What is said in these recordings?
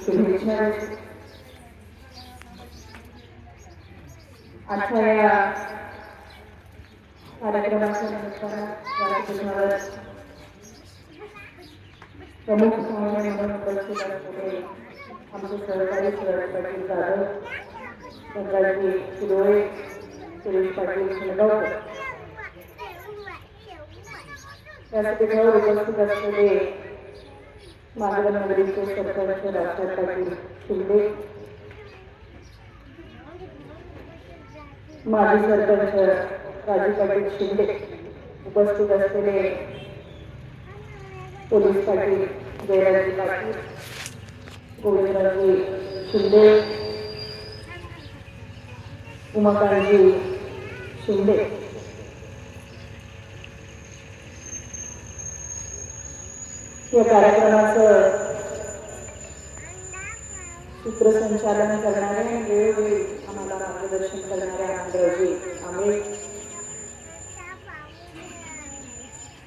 शुभेच्छा आजच्या या कार्यक्रमाच्या निमित्तानं व्यासपीठावर प्रमुख पाहुणे म्हणून उपस्थित असलेले आमचे सहकारी सुरेश पाटील जाधव चंद्राजी शिरोळे सुरेश पाटील शिरगावकर व्यासपीठावर उपस्थित असलेले माधवन नगरीचे सरपंच राजसाहेब पाटील शिंदे. माजी सरपंच राजू पाटील शिंदे उपस्थित असलेले पोलीस पाटील जयराजी पाटील गोविंदराजी शिंदे उमाकांतजी शिंदे. या कार्यक्रमाचं सूत्रसंचालन करणारे आणि वेळोवेळी आम्हाला मार्गदर्शन करणारे आमदारजी आंबे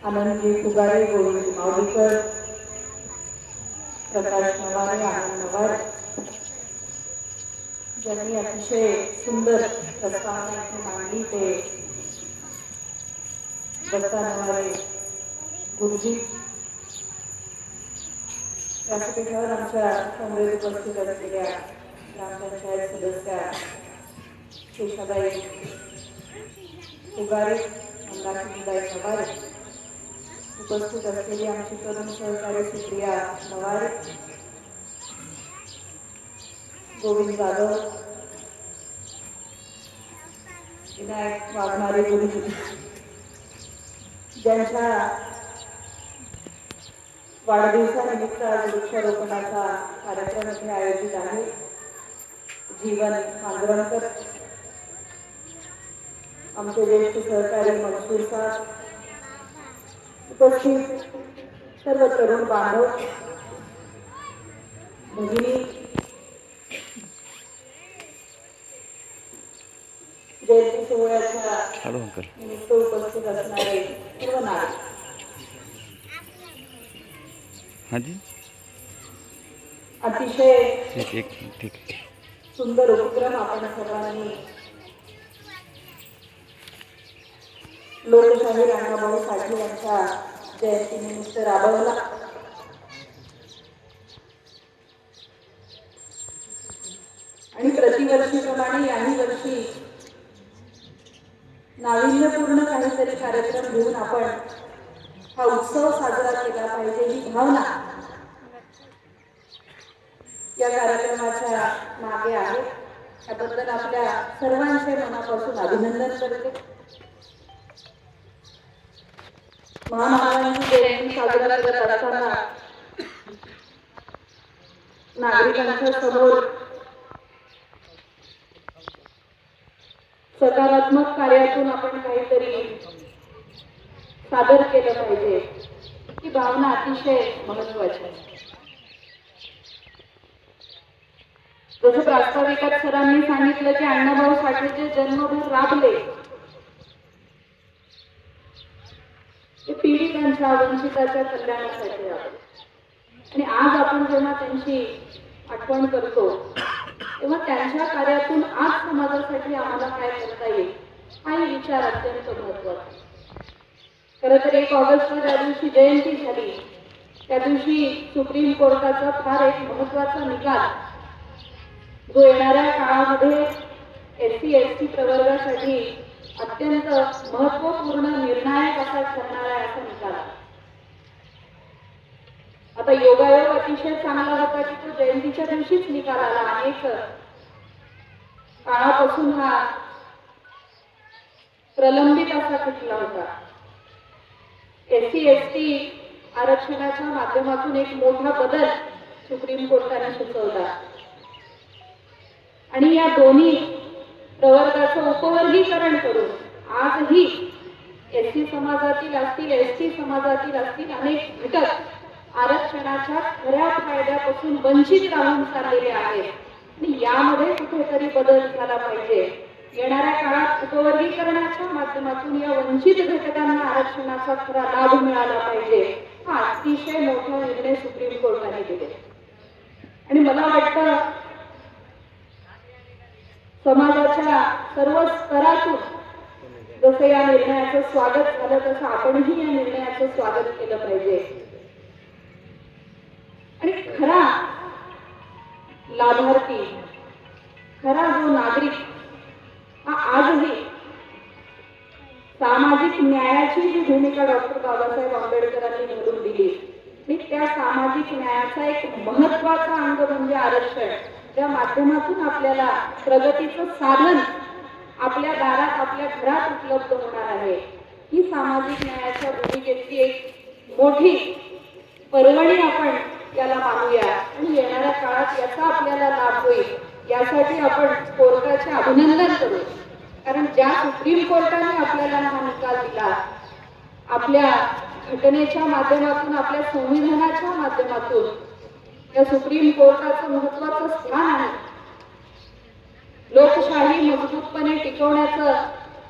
आनंदजी फुगारे गोविंद माऊलीकर प्रकाश नवारे आनंद नवार ज्यांनी अतिशय सुंदर प्रस्तावना इथे मांडली. ते दत्ता नवारे गुरुजी व्यासपीठावर आमच्यासमोर उपस्थित असलेल्या ग्रामपंचायत सदस्या शेषाबाई उगारे मंदाकिनीबाई नवारे उपस्थित असलेली आमची तरुण सहकारी सुप्रिया नवारे गोविंद जाधव विनायक वाघमारे गुरुजी ज्यांच्या वाढदिवसानिमित्त आज वृक्षारोपणाचा कार्यक्रम इथे आयोजित आहे. जीवन मांजरणकर आमचे ज्येष्ठ सहकारी मनसूर साहेब उपस्थित सर्व तरुण बांधव भगिनी जयंती सोहळ्याच्या निमित्त उपस्थित असणारे सर्व नागरिक. हाँ जी। अतिशय ठीक एक ठीक सुंदर उपक्रम आपण सर्वांनी लोकशाही अण्णाभाऊ साठे यांच्या जयंतीनिमित्त राबवला. आणि प्रतिवर्षीप्रमाणे याही वर्षी नाविन्यपूर्ण काहीतरी कार्यक्रम घेऊन आपण हा उत्सव साजरा केला पाहिजे ही भावना या कार्यक्रमाच्या मागे आहे. त्याबद्दल आपल्या सर्वांचे मनापासून अभिनंदन करते. महामानवांची जयंती साजरा करत असताना नागरिकांच्या समोर सकारात्मक कार्यातून आपण काहीतरी सादर केलं पाहिजे. ही भावना अतिशय महत्वाची आहे. जसं प्रास्ताविकात सरांनी सांगितलं की अण्णाभाऊ साठेचे जन्मभर राबले ते पीडितांच्या वंचिताच्या कल्याणासाठी आणि आज आपण जेव्हा त्यांची आठवण करतो तेव्हा त्यांच्या कार्यातून आज समाजासाठी आम्हाला काय करता येईल हाही विचार अत्यंत महत्त्वाचा आहे. खरं तर एक ऑगस्टला ज्या दिवशी जयंती झाली त्या दिवशी सुप्रीम कोर्टाचा फार एक महत्त्वाचा निकाल. जो येणाऱ्या काळामध्ये एस सी एस टी प्रवर्गासाठी अत्यंत महत्त्वपूर्ण निर्णायक असा ठरणार आहे असा निकाल. आता योगायोग अतिशय चांगला होता की तो जयंतीच्या दिवशीच निकाल आला अनेक काळापासून हा प्रलंबित असा खटला होता. एस सी एस टी आरक्षणाच्या माध्यमातून एक मोठा बदल सुप्रीम कोर्टाने सुचवला. आणि या दोन्ही प्रवर्गाचं उपवर्गीकरण करून आजही एस सी समाजातील असतील एस टी समाजातील असतील अनेक घटक आरक्षणाच्या खऱ्या फायद्यापासून वंचित राहून चाललेले आहेत. आणि यामध्ये कुठेतरी बदल झाला पाहिजे. येणाऱ्या काळात उपवर्गीकरणाच्या माध्यमातून या वंचित घटकांना आरक्षणाचा खरा लाभ मिळाला पाहिजे हा अतिशय मोठा निर्णय सुप्रीम कोर्टाने दिले. आणि मला वाटतं समाजाच्या सर्व स्तरातून जसं या निर्णयाचं स्वागत झालं तसं आपणही या निर्णयाचं स्वागत केलं पाहिजे. आणि खरा लाभार्थी खरा जो नागरिक हा आजही सामाजिक न्यायाची जी भूमिका डॉक्टर बाबासाहेब आंबेडकरांनी निवडून दिली आणि त्या सामाजिक न्यायाचा एक महत्त्वाचा अंग म्हणजे आरक्षण. त्या माध्यमातून आपल्याला प्रगतीचं साधन आपल्या दारात आपल्या घरात उपलब्ध होणार आहे. ही सामाजिक न्यायाच्या भूमिकेची एक मोठी पर्वणी आपण याला मानूया. आणि येणाऱ्या काळात याचा आपल्याला लाभ होईल. यासाठी आपण कोर्टाचे अभिनंदन करू. कारण ज्या सुप्रीम कोर्टाने आपल्याला हा निकाल दिला आपल्या घटनेच्या माध्यमातून आपल्या संविधानाच्या माध्यमातून या सुप्रीम कोर्टाचं महत्वाचं स्थान आहे. लोकशाही मजबूतपणे टिकवण्याचं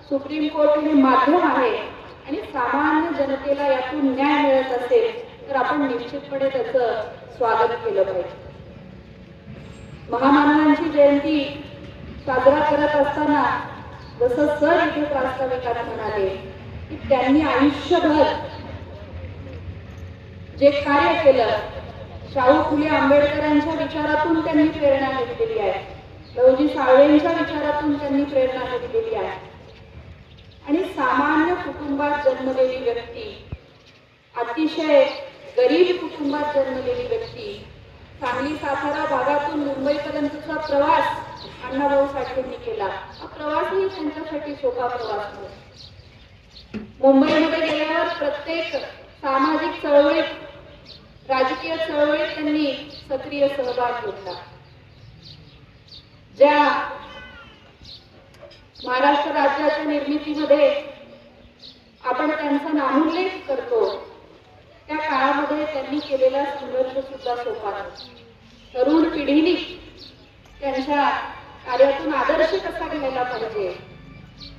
सुप्रीम कोर्ट हे माध्यम आहे. आणि सामान्य जनतेला यातून न्याय मिळत असेल तर आपण निश्चितपणे त्याचं स्वागत केलं पाहिजे. महामानवांची जयंती साजरा करत असताना जसं सर इथे प्रास्ताविकात म्हणाले की त्यांनी आयुष्यभर जे कार्य केलं शाहू फुले आंबेडकरांच्या विचारातून त्यांनी प्रेरणा घेतलेली आहे. लवजी साळवेंच्या विचारातून त्यांनी प्रेरणा घेतलेली आहे. आणि सामान्य कुटुंबात जन्मलेली व्यक्ती अतिशय गरीब कुटुंबात जन्मलेली व्यक्ती सांगली सातारा भागातून मुंबईपर्यंतचा प्रवास अण्णाभाऊ साठेंनी केला. हा प्रवासही त्यांच्यासाठी सोपा प्रवास नव्हता मुंबईमध्ये गेल्यावर प्रत्येक सामाजिक चळवळीत राजकीय चळवळीत त्यांनी सक्रिय सहभाग घेतला. ज्या महाराष्ट्र राज्याच्या निर्मितीमध्ये आपण त्यांचा नामोल्लेख करतो त्या काळामध्ये त्यांनी केलेला संघर्ष सुद्धा सोपा नाही. तरुण पिढीने त्यांच्या कार्यातून आदर्श कसा घ्यायला पाहिजे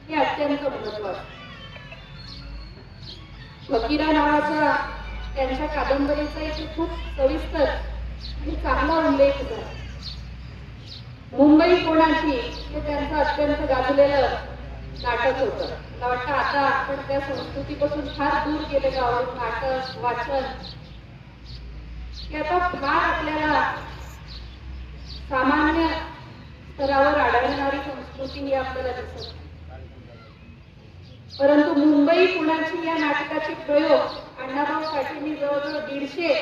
हे अत्यंत महत्वाचं. फकीरा नावाचा त्यांच्या कादंबरीचा एक खूप सविस्तर आणि चांगला उल्लेख झाला मुंबई कोणाची हे त्यांचं अत्यंत गाजलेलं नाटक होतं. मला वाटतं आता आपण त्या संस्कृतीपासून फार दूर गेलेलो आहोत नाटक वाचन. हे आता फार आपल्याला सामान्य स्तरावर आढळणारी संस्कृती ही आपल्याला दिसत परंतु मुंबई पुण्याची या नाटकाचे प्रयोग अण्णाभाऊ साठेंनी जवळजवळ दीडशे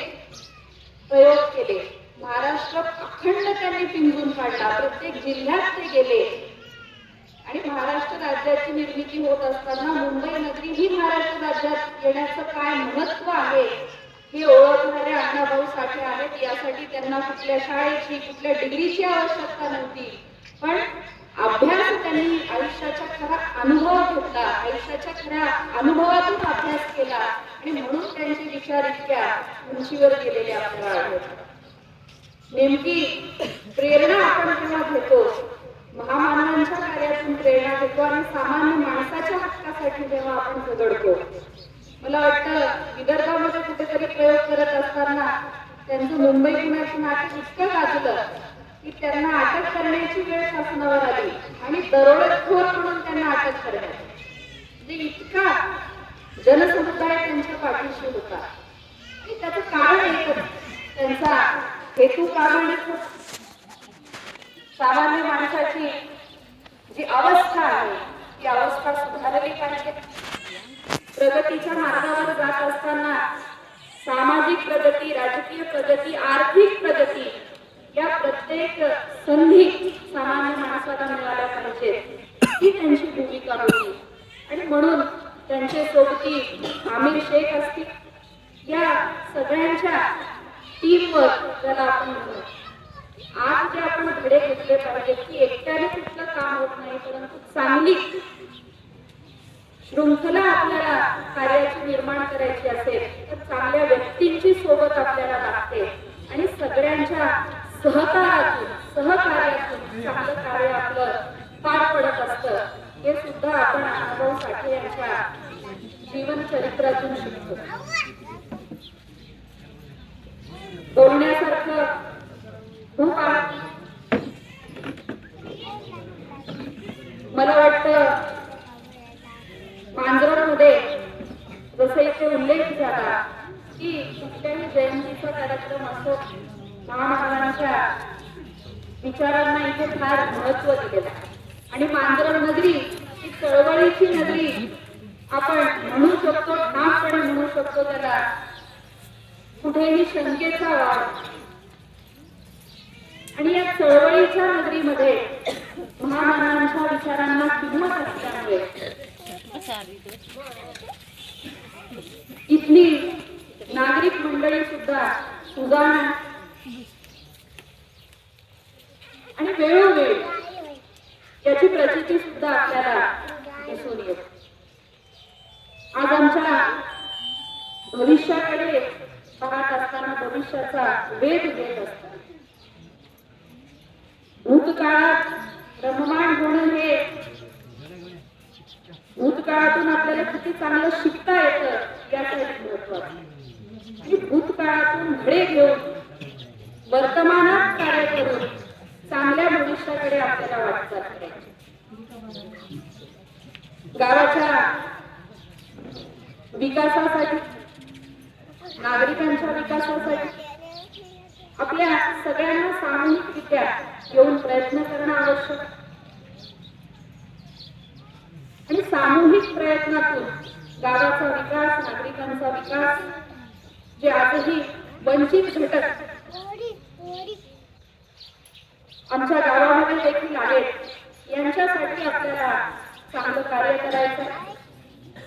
प्रयोग केले. महाराष्ट्र अखंड त्यांनी पिंजून काढला. प्रत्येक जिल्ह्यात ते गेले. आणि महाराष्ट्र राज्याची निर्मिती होत असताना मुंबई नगरी ही महाराष्ट्र राज्यात येण्याचं काय महत्त्व आहे? हे ओळखणारे अण्णाभाऊ साठे आहेत. यासाठी त्यांना कुठल्या शाळेची कुठल्या डिग्रीची आवश्यकता नव्हती. पण अभ्यास त्यांनी आयुष्याच्या खरा अनुभव घेतला. आयुष्याच्या खऱ्या अनुभवातून अभ्यास केला. आणि म्हणून त्यांचे विचार इतक्या उंचीवर गेलेले आपल्याला आढळतात. नेमकी प्रेरणा आपण जेव्हा घेतो? महामानवांच्या कार्यातून प्रेरणा घेतो आणि सामान्य माणसाच्या हक्कासाठी जेव्हा आपण झगडतो. मला वाटतं विदर्भामध्ये कुठेतरी प्रयोग करत असताना त्यांचं मुंबई पुण्याचं नाटक इतकं गाजलं की त्यांना अटक करण्याची वेळ शासनावर आली आणि दरोडेखोर म्हणून त्यांना अटक करण्यात म्हणजे इतका जनसमुदाय त्यांच्या पाठीशी होता. की त्याचं कारण एकच त्यांचा हेतू कारण सामान्य माणसाची जी अवस्था आहे ती अवस्था सुधारली पाहिजे. प्रगतीच्या मार्गावर जात असताना सामाजिक प्रगती राजकीय प्रगती आर्थिक प्रगती या प्रत्येक संधी सामान्य माणसाला मिळाल्या पाहिजेत. ही त्यांची भूमिका होती. आणि म्हणून त्यांचे सोबती आमिर शेख असतील या सगळ्यांच्या टीमवर ज्याला आपण म्हणतो. आज जे आपण धडे घेतले पाहिजेत की एकट्याने कुठलं काम होत नाही परंतु चांगली शृंखला आपल्याला कार्याची निर्माण करायची असेल तर चांगल्या व्यक्तींची सोबत आपल्याला लागते. आणि सगळ्यांच्या सहकारातून सहकार्यातून चांगलं कार्य आपलं पार पडत असतं. हे सुद्धा आपण अनुभव साठे यांच्या जीवन चरित्रातून शिकतो. बोलण्यासारखं हो खूप आहे मला वाटतं मांजरामध्ये जसे इथे उल्लेख झाला की कुठल्याही जयंतीचा कार्यक्रम असो महामहाराजांच्या विचारांना इथे फार महत्त्व दिलेलं आहे. आणि मांजर नगरी ही चळवळीची नगरी आपण म्हणू शकतो ठामपणे म्हणू शकतो त्याला. कुठेही शंकेचा वाव आणि या चळवळीच्या नगरीमध्ये महामानांच्या विचारांना किंमत इथली नागरिक मंडळी सुद्धा सुधारणा आणि वेळोवेळी याची प्रचिती सुद्धा आपल्याला दिसून येत. आज आमच्या भविष्याकडे पाहत असताना भविष्याचा वेध घेत असताना. भूतकाळात रममाण होणं हे भूतकाळातून आपल्याला किती चांगलं शिकता येतं यासाठी महत्वाचं आणि भूतकाळातून धडे घेऊन वर्तमानात कार्य करून चांगल्या भविष्याकडे आपल्याला वाटचाल करायची. गावाच्या विकासासाठी नागरिकांच्या विकासासाठी आपल्या सगळ्यांना सामूहिकरित्या येऊन प्रयत्न करणं आवश्यक आणि सामूहिक प्रयत्नातून गावाचा विकास नागरिकांचा विकास जे आजही वंचित घटक आमच्या गावामध्ये देखील आहेत यांच्यासाठी आपल्याला चांगलं कार्य करायचं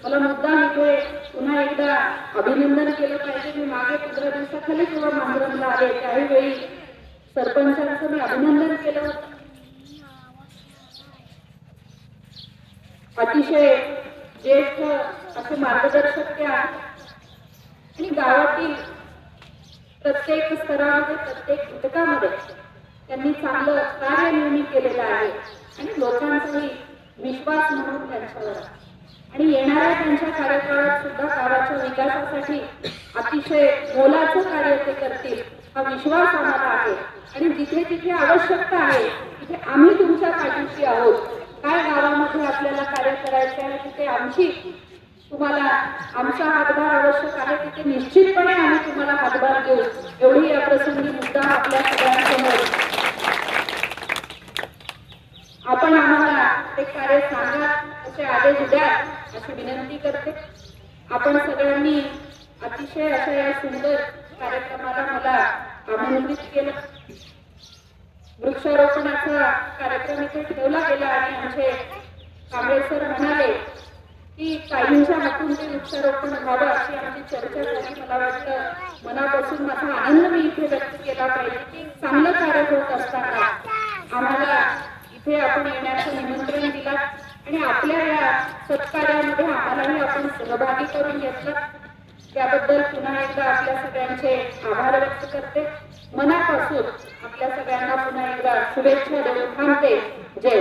मला मुद्दा इथे पुन्हा एकदा अभिनंदन केलं पाहिजे. मी मागे पंधरा दिवसाखाली किंवा मांजरमला आले त्याही वेळी सरपंचांचं मी अभिनंदन केलं अतिशय ज्येष्ठ असे मार्गदर्शक ते आहेत. आणि गावातील प्रत्येक स्तरामध्ये प्रत्येक घटकामध्ये त्यांनी चांगलं कार्य नेहमी केलेलं आहे. आणि लोकांचाही विश्वास म्हणून त्यांच्यावर. आणि येणाऱ्या त्यांच्या कार्यकाळात सुद्धा गावाच्या विकासासाठी अतिशय मोलाचं कार्य ते करतील हा विश्वास आम्हाला आहे. आणि जिथे जिथे आवश्यकता आहे तिथे आम्ही तुमच्या पाठीशी आहोत. काय गावामध्ये आपल्याला कार्य करायचे आहे तिथे आमची तुम्हाला आमचा हातभार आवश्यक आहे तिथे निश्चितपणे आम्ही तुम्हाला हातभार देऊ. एवढी या प्रसंगी मुद्दा आपल्या सगळ्यांसमोर. आपण आम्हाला ते कार्य सांगा असे आदेश द्या अशी विनंती करते. आपण सगळ्यांनी अतिशय अशा या सुंदर कार्यक्रमाला मला आमंत्रित केलं. वृक्षारोपणाचा कार्यक्रम इथे ठेवला गेला आणि आमचे कांबळे सर म्हणाले की काहींच्या हातून ते वृक्षारोपण व्हावं अशी आमची चर्चा झाली. मला वाटतं मनापासून माझा आनंद मी इथे व्यक्त केला पाहिजे की चांगलं कार्य होत असताना आम्हाला इथे आपण येण्याचं निमंत्रण दिलं आणि आपल्या या सत्कार्यामध्ये आम्हालाही आपण सहभागी करून घेतलं. त्याबद्दल पुन्हा एकदा आपल्या सगळ्यांचे आभार व्यक्त करते. मनापासून आपल्या सगळ्यांना पुन्हा एकदा शुभेच्छा देऊन थांबते. जय